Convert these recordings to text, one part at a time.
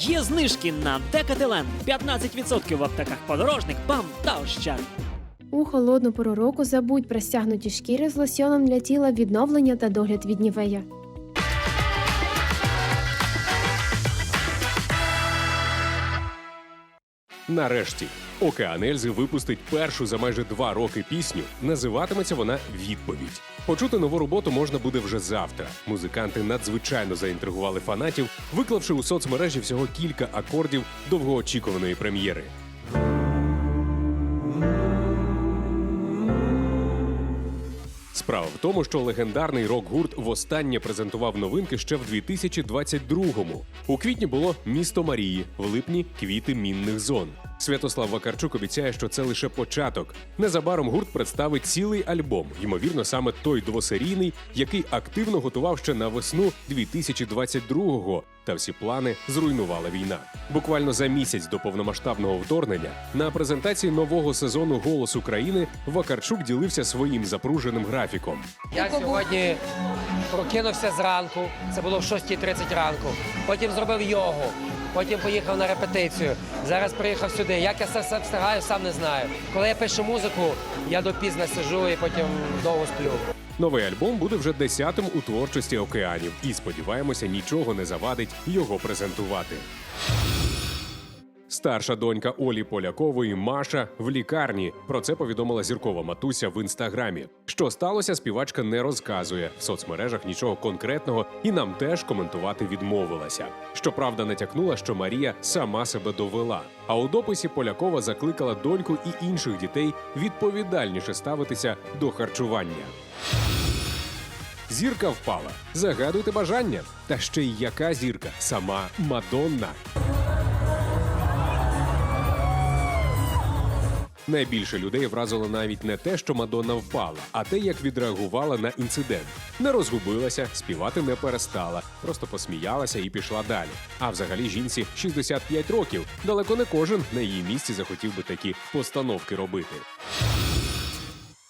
Є знижки на Декателен 15% в аптеках подорожник, БАМ та Ощад. У холодну пору року забудь про стягнуті шкіри з лосьоном для тіла відновлення та догляд від нівея. Нарешті Океан Ельзи випустить першу за майже два роки пісню. Називатиметься вона Відповідь. Почути нову роботу можна буде вже завтра. Музиканти надзвичайно заінтригували фанатів, виклавши у соцмережі всього кілька акордів довгоочікуваної прем'єри. Справа в тому, що легендарний рок-гурт востаннє презентував новинки ще в 2022-му. У квітні було місто Марії, в липні квіти мінних зон. Святослав Вакарчук обіцяє, що це лише початок. Незабаром гурт представить цілий альбом, ймовірно, саме той двосерійний, який активно готував ще на весну 2022-го. Та всі плани зруйнувала війна. Буквально за місяць до повномасштабного вторгнення на презентації нового сезону Голос України Вакарчук ділився своїм запруженим графіком. Я сьогодні прокинувся зранку, це було в 6.30 ранку. Потім зробив йогу, потім поїхав на репетицію. Зараз приїхав сюди. Як я все встигаю, сам не знаю. Коли я пишу музику, я допізно сижу і потім довго сплю. Новий альбом буде вже десятим у творчості океанів, і сподіваємося, нічого не завадить його презентувати. Старша донька Олі Полякової Маша в лікарні. Про це повідомила зіркова матуся в інстаграмі. Що сталося, співачка не розказує в соцмережах нічого конкретного і нам теж коментувати відмовилася. Щоправда, натякнула, що Марія сама себе довела. А у дописі Полякова закликала доньку і інших дітей відповідальніше ставитися до харчування. Зірка впала. Загадуйте бажання. Та ще й яка зірка? Сама Мадонна. Найбільше людей вразило навіть не те, що Мадонна впала, а те, як відреагувала на інцидент. Не розгубилася, співати не перестала, просто посміялася і пішла далі. А взагалі жінці 65 років. Далеко не кожен на її місці захотів би такі постановки робити.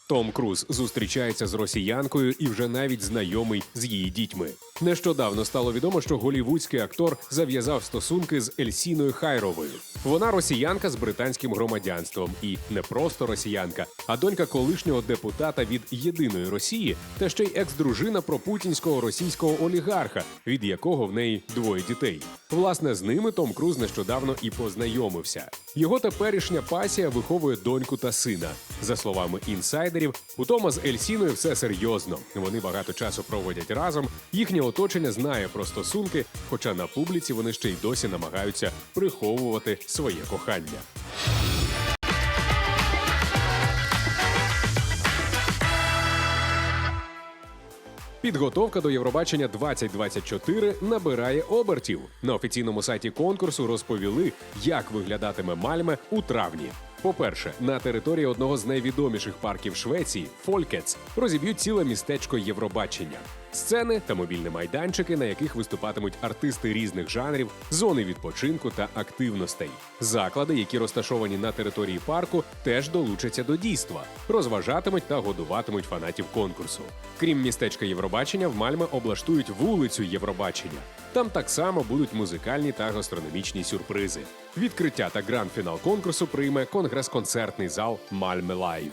Том Круз зустрічається з росіянкою і вже навіть знайомий з її дітьми. Нещодавно стало відомо, що голівудський актор зав'язав стосунки з Ельсіною Хайровою. Вона росіянка з британським громадянством, і не просто росіянка, а донька колишнього депутата від єдиної Росії, та ще й екс-дружина пропутінського російського олігарха, від якого в неї двоє дітей. Власне, з ними Том Круз нещодавно і познайомився. Його теперішня пасія виховує доньку та сина. За словами інсайдерів, у Тома з Ельсіною все серйозно. Вони багато часу проводять разом. Їхнє оточення знає про стосунки, хоча на публіці вони ще й досі намагаються приховувати своє кохання. Підготовка до Євробачення 2024 набирає обертів. На офіційному сайті конкурсу розповіли, як виглядатиме Мальме у травні. По-перше, на території одного з найвідоміших парків Швеції Фолькетс розіб'ють ціле містечко Євробачення. Сцени та мобільні майданчики, на яких виступатимуть артисти різних жанрів, зони відпочинку та активностей. Заклади, які розташовані на території парку, теж долучаться до дійства, розважатимуть та годуватимуть фанатів конкурсу. Крім містечка Євробачення, в Мальме облаштують вулицю Євробачення. Там так само будуть музикальні та гастрономічні сюрпризи. Відкриття та гранд-фінал конкурсу прийме конгрес-концертний зал Мальме Лайв.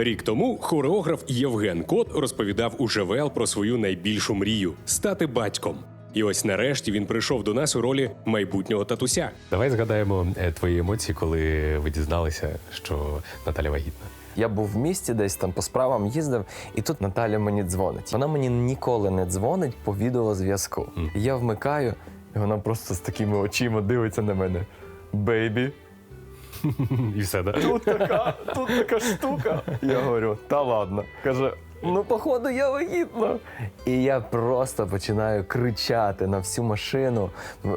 Рік тому хореограф Євген Кот розповідав у ЖВЛ про свою найбільшу мрію стати батьком. І ось нарешті він прийшов до нас у ролі майбутнього татуся. Давай згадаємо е, твої емоції, коли ви дізналися, що Наталя вагітна. Я був в місті, десь там по справам їздив, і тут Наталя мені дзвонить. Вона мені ніколи не дзвонить по відеозв'язку. І Я вмикаю, і вона просто з такими очима дивиться на мене. Бейбі, І все, да? тут така, тут така штука. Я говорю, та ладно. Каже. Ну, походу, я вагітна. І я просто починаю кричати на всю машину.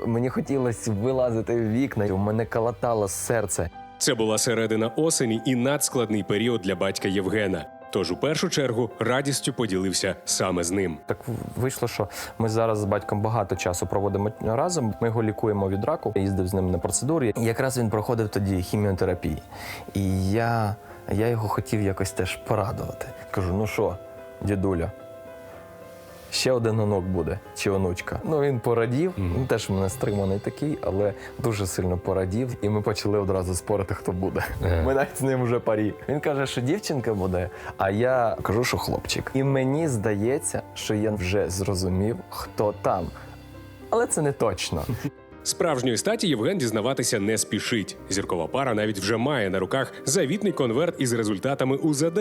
Мені хотілося вилазити в вікна, і в мене калатало серце. Це була середина осені і надскладний період для батька Євгена. Тож у першу чергу радістю поділився саме з ним. Так вийшло, що ми зараз з батьком багато часу проводимо разом. Ми його лікуємо від раку. Я їздив з ним на процедурі. Якраз він проходив тоді хіміотерапію. І я Я його хотів якось теж порадувати. Кажу: ну що, дідуля, ще один онук буде, чи онучка. Ну він порадів. Він теж в мене стриманий такий, але дуже сильно порадів. І ми почали одразу спорити, хто буде. Ага. Ми навіть з ним вже парі. Він каже, що дівчинка буде, а я кажу, що хлопчик. І мені здається, що я вже зрозумів, хто там. Але це не точно. Справжньої статі Євген дізнаватися не спішить. Зіркова пара навіть вже має на руках завітний конверт із результатами УЗД,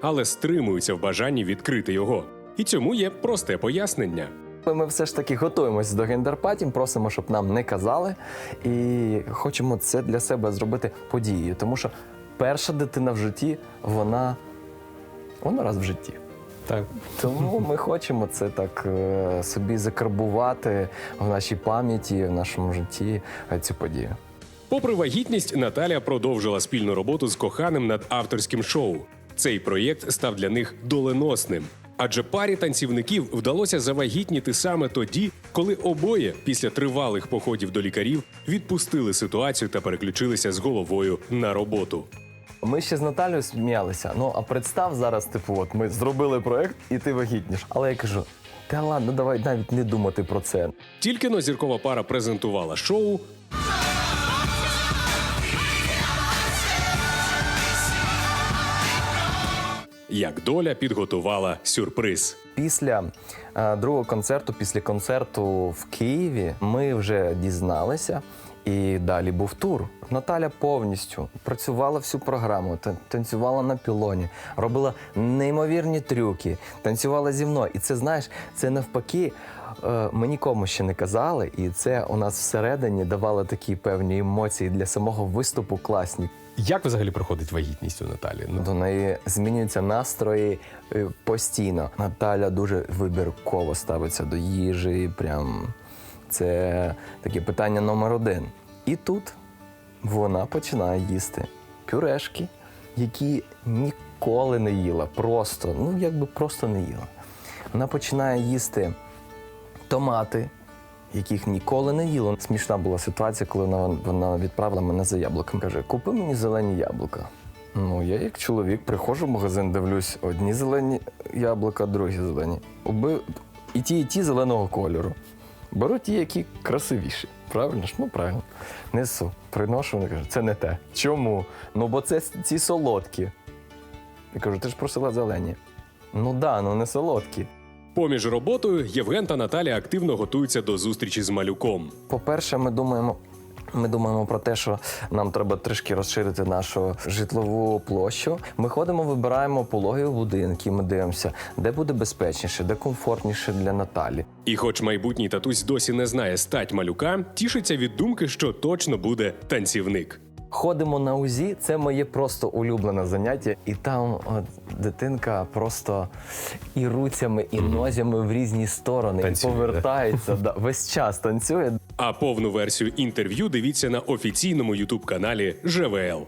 але стримується в бажанні відкрити його. І цьому є просте пояснення. Ми все ж таки готуємося до гендерпаті, просимо, щоб нам не казали, і хочемо це для себе зробити подією, тому що перша дитина в житті, вона, вона раз в житті. Так. Тому ми хочемо це так е, собі закарбувати в нашій пам'яті, в нашому житті е, цю подію. Попри вагітність, Наталя продовжила спільну роботу з коханим над авторським шоу. Цей проєкт став для них доленосним. Адже парі танцівників вдалося завагітніти саме тоді, коли обоє після тривалих походів до лікарів відпустили ситуацію та переключилися з головою на роботу. Ми ще з Наталією сміялися. Ну а представ зараз, типу, от ми зробили проект, і ти вагітніш. Але я кажу: та ладно, давай навіть не думати про це. Тільки но зіркова пара презентувала шоу. Як доля підготувала сюрприз. Після е, другого концерту, після концерту в Києві, ми вже дізналися, і далі був тур. Наталя повністю працювала всю програму, та- танцювала на пілоні, робила неймовірні трюки, танцювала зі мною. І це знаєш, це навпаки. Е, Ми нікому ще не казали, і це у нас всередині давало такі певні емоції для самого виступу класні. Як взагалі проходить вагітність у Наталі? Ну, До неї змінюються настрої е, постійно. Наталя дуже вибірково ставиться до їжі. Прям це таке питання номер один. І тут вона починає їсти пюрешки, які ніколи не їла. Просто, ну якби просто не їла. Вона починає їсти томати, яких ніколи не їла. Смішна була ситуація, коли вона, відправила мене за яблуками. Каже: купи мені зелені яблука. Ну, я як чоловік приходжу в магазин, дивлюсь, одні зелені яблука, другі зелені. Оби... І ті, і ті зеленого кольору. Беру ті, які красивіші. Правильно ж? Ну, правильно. Несу, приношу, вони кажуть, це не те. Чому? Ну, бо це ці солодкі. Я кажу, ти ж просила зелені. Ну да, ну не солодкі. Поміж роботою Євген та Наталя активно готуються до зустрічі з малюком. По-перше, ми думаємо. Ми думаємо про те, що нам треба трішки розширити нашу житлову площу. Ми ходимо, вибираємо пологи будинки. Ми дивимося, де буде безпечніше, де комфортніше для Наталі. І, хоч майбутній татусь досі не знає стать малюка, тішиться від думки, що точно буде танцівник. Ходимо на УЗІ, це моє просто улюблене заняття. І там от, дитинка просто і руцями, і нозями в різні сторони, Танцює, і повертається. Да, весь час танцює. А повну версію інтерв'ю дивіться на офіційному ютуб каналі ЖВЛ.